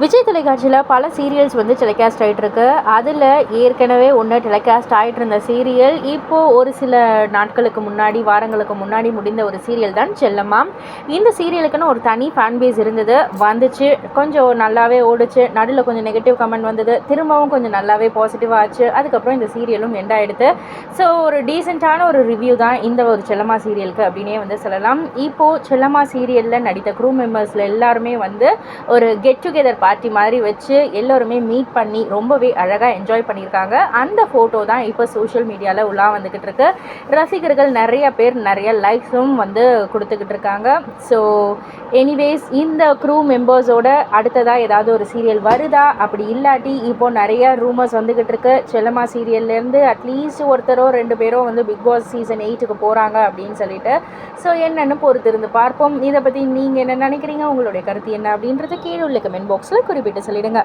விஜய் தொலைக்காட்சியில் பல சீரியல்ஸ் வந்து டெலிகாஸ்ட் ஆகிட்டுருக்கு அதில் ஏற்கனவே ஒன்று டெலிகாஸ்ட் ஆகிட்டு இருந்த சீரியல் இப்போது ஒரு சில நாட்களுக்கு முன்னாடி வாரங்களுக்கு முன்னாடி முடிந்த ஒரு சீரியல் தான் செல்லம்மா. இந்த சீரியலுக்குன்னு ஒரு தனி ஃபேன் பேஸ் இருந்தது. வந்துச்சு. கொஞ்சம் நல்லாவே ஓடுச்சு. நடுவில் கொஞ்சம் நெகட்டிவ் கமெண்ட் வந்தது. திரும்பவும் கொஞ்சம் நல்லாவே பாசிட்டிவாக ஆச்சு. அதுக்கப்புறம் இந்த சீரியலும் எண்ட் ஆகிடுது ஸோ ஒரு டீசெண்டான ஒரு ரிவ்யூ தான் இந்த ஒரு செல்லம்மா சீரியலுக்கு அப்படின்னே வந்து சொல்லலாம். இப்போது செல்லம்மா சீரியலில் நடித்த க்ரூ மெம்பர்ஸில் எல்லாருமே வந்து ஒரு கெட் டுகெதர் பார்ட்டி மாதிரி வச்சு எல்லோருமே மீட் பண்ணி ரொம்பவே அழகாக என்ஜாய் பண்ணியிருக்காங்க. அந்த ஃபோட்டோ தான் இப்போ சோஷியல் மீடியாவில் உள்ளா வந்துக்கிட்டு இருக்கு. ரசிகர்கள் நிறைய பேர் நிறைய லைக்ஸும் வந்து கொடுத்துக்கிட்டு இருக்காங்க. ஸோ எனிவேஸ் இந்த க்ரூ மெம்பர்ஸோட அடுத்ததாக ஏதாவது ஒரு சீரியல் வருதா? அப்படி இல்லாட்டி இப்போ நிறைய ரூமர்ஸ் வந்துக்கிட்டு இருக்கு. செல்லம்மா சீரியல்லேருந்து அட்லீஸ்ட் ஒருத்தரோ ரெண்டு பேரோ வந்து பிக் பாஸ் சீசன் எயிட்டுக்கு போகிறாங்க அப்படின்னு சொல்லிட்டு. ஸோ என்னென்னு பொறுத்திருந்து பார்ப்போம். இதை பற்றி நீங்கள் என்ன நினைக்கிறீங்க? உங்களுடைய கருத்து என்ன அப்படின்றது கீழே உள்ள கமெண்ட் பாக்ஸில் குறிப்பிட்டு சொல்லிடுங்க.